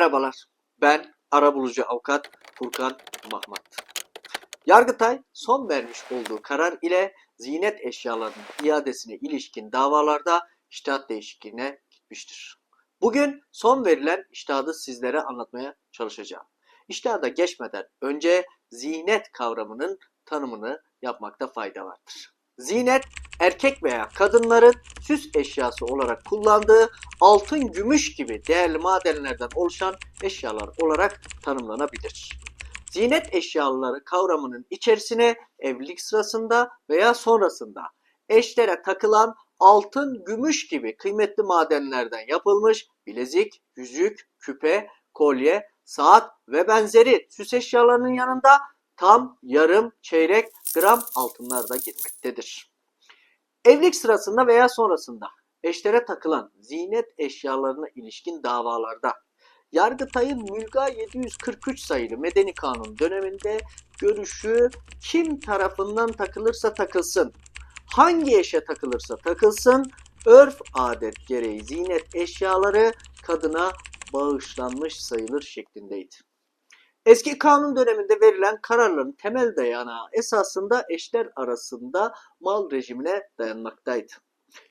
Merhabalar, ben arabulucu avukat Furkan Mahmut. Yargıtay son vermiş olduğu karar ile ziynet eşyalarının iadesine ilişkin davalarda iştihat değişikliğine gitmiştir. Bugün son verilen iştihadı sizlere anlatmaya çalışacağım. İştihada geçmeden önce ziynet kavramının tanımını yapmakta fayda vardır. Ziynet, erkek veya kadınların süs eşyası olarak kullandığı altın, gümüş gibi değerli madenlerden oluşan eşyalar olarak tanımlanabilir. Ziynet eşyaları kavramının içerisine evlilik sırasında veya sonrasında eşlere takılan altın, gümüş gibi kıymetli madenlerden yapılmış bilezik, yüzük, küpe, kolye, saat ve benzeri süs eşyalarının yanında tam, yarım, çeyrek, gram altınlar da girmektedir. Evlilik sırasında veya sonrasında eşlere takılan ziynet eşyalarına ilişkin davalarda Yargıtay'ın Mülga 743 sayılı Medeni Kanun döneminde görüşü kim tarafından takılırsa takılsın, hangi eşe takılırsa takılsın, örf adet gereği ziynet eşyaları kadına bağışlanmış sayılır şeklindeydi. Eski kanun döneminde verilen kararların temel dayanağı esasında eşler arasında mal rejimine dayanmaktaydı.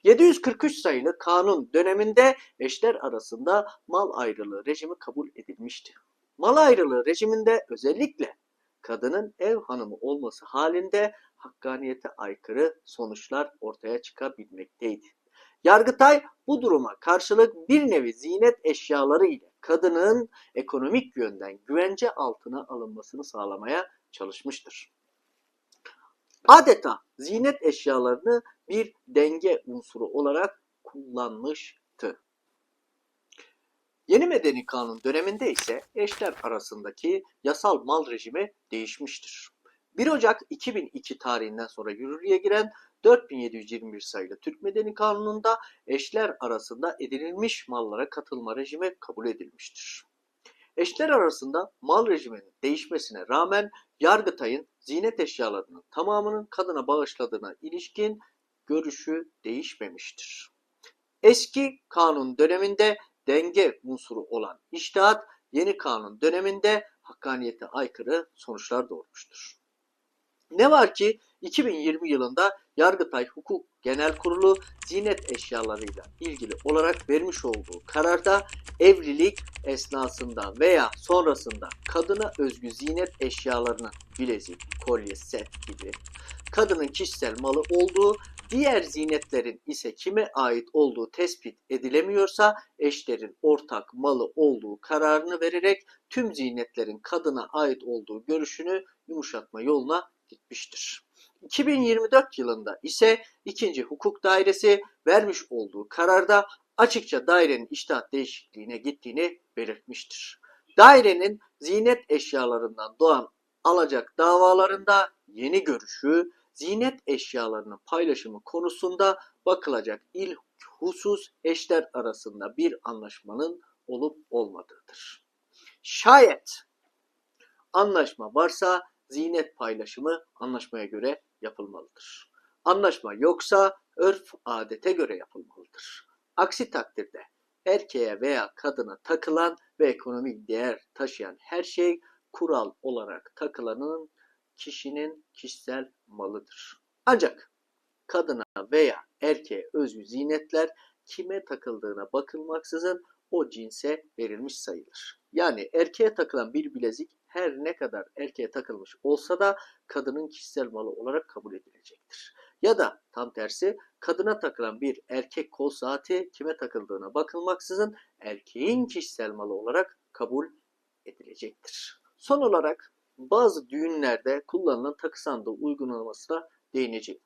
743 sayılı kanun döneminde eşler arasında mal ayrılığı rejimi kabul edilmişti. Mal ayrılığı rejiminde özellikle kadının ev hanımı olması halinde hakkaniyete aykırı sonuçlar ortaya çıkabilmekteydi. Yargıtay bu duruma karşılık bir nevi ziynet eşyaları ile kadının ekonomik yönden güvence altına alınmasını sağlamaya çalışmıştır. Adeta ziynet eşyalarını bir denge unsuru olarak kullanmıştı. Yeni Medeni Kanun döneminde ise eşler arasındaki yasal mal rejimi değişmiştir. 1 Ocak 2002 tarihinden sonra yürürlüğe giren 4721 sayılı Türk Medeni Kanunu'nda eşler arasında edinilmiş mallara katılma rejimi kabul edilmiştir. Eşler arasında mal rejiminin değişmesine rağmen Yargıtay'ın ziynet eşyalarının tamamının kadına bağışladığına ilişkin görüşü değişmemiştir. Eski kanun döneminde denge unsuru olan iştihat, yeni kanun döneminde hakkaniyete aykırı sonuçlar doğurmuştur. Ne var ki 2020 yılında Yargıtay Hukuk Genel Kurulu ziynet eşyalarıyla ilgili olarak vermiş olduğu kararda evlilik esnasında veya sonrasında kadına özgü ziynet eşyalarının bilezik, kolye, set gibi kadının kişisel malı olduğu, diğer ziynetlerin ise kime ait olduğu tespit edilemiyorsa eşlerin ortak malı olduğu kararını vererek tüm ziynetlerin kadına ait olduğu görüşünü yumuşatma yoluna gitmiştir. 2024 yılında ise 2. Hukuk Dairesi vermiş olduğu kararda açıkça dairenin iştahat değişikliğine gittiğini belirtmiştir. Dairenin ziynet eşyalarından doğan alacak davalarında yeni görüşü ziynet eşyalarının paylaşımı konusunda bakılacak ilk husus eşler arasında bir anlaşmanın olup olmadığıdır. Şayet anlaşma varsa ziynet paylaşımı anlaşmaya göre yapılmalıdır. Anlaşma yoksa örf adete göre yapılmalıdır. Aksi takdirde erkeğe veya kadına takılan ve ekonomik değer taşıyan her şey kural olarak takılanın kişinin kişisel malıdır. Ancak kadına veya erkeğe özgü zinetler kime takıldığına bakılmaksızın o cinse verilmiş sayılır. Yani erkeğe takılan bir bilezik her ne kadar erkeğe takılmış olsa da kadının kişisel malı olarak kabul edilecektir. Ya da tam tersi kadına takılan bir erkek kol saati kime takıldığına bakılmaksızın erkeğin kişisel malı olarak kabul edilecektir. Son olarak bazı düğünlerde kullanılan takı sandığı uygulamasına değineceğim.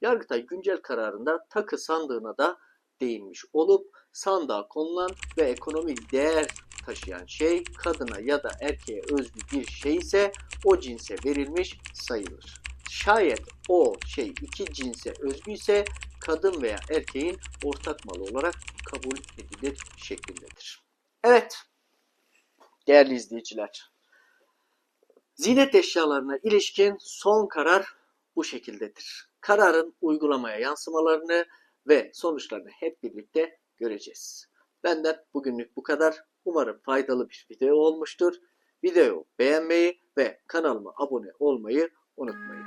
Yargıtay güncel kararında takı sandığına da değinmiş olup sandığa konulan ve ekonomik değer taşıyan şey kadına ya da erkeğe özgü bir şey ise o cinse verilmiş sayılır. Şayet o şey iki cinse özgü ise kadın veya erkeğin ortak malı olarak kabul edilir şeklindedir. Evet, değerli izleyiciler, Zinet eşyalarına ilişkin son karar bu şekildedir. Kararın uygulamaya yansımalarını ve sonuçlarını hep birlikte göreceğiz. Benden bugünlük bu kadar. Umarım faydalı bir video olmuştur. Videoyu beğenmeyi ve kanalıma abone olmayı unutmayın.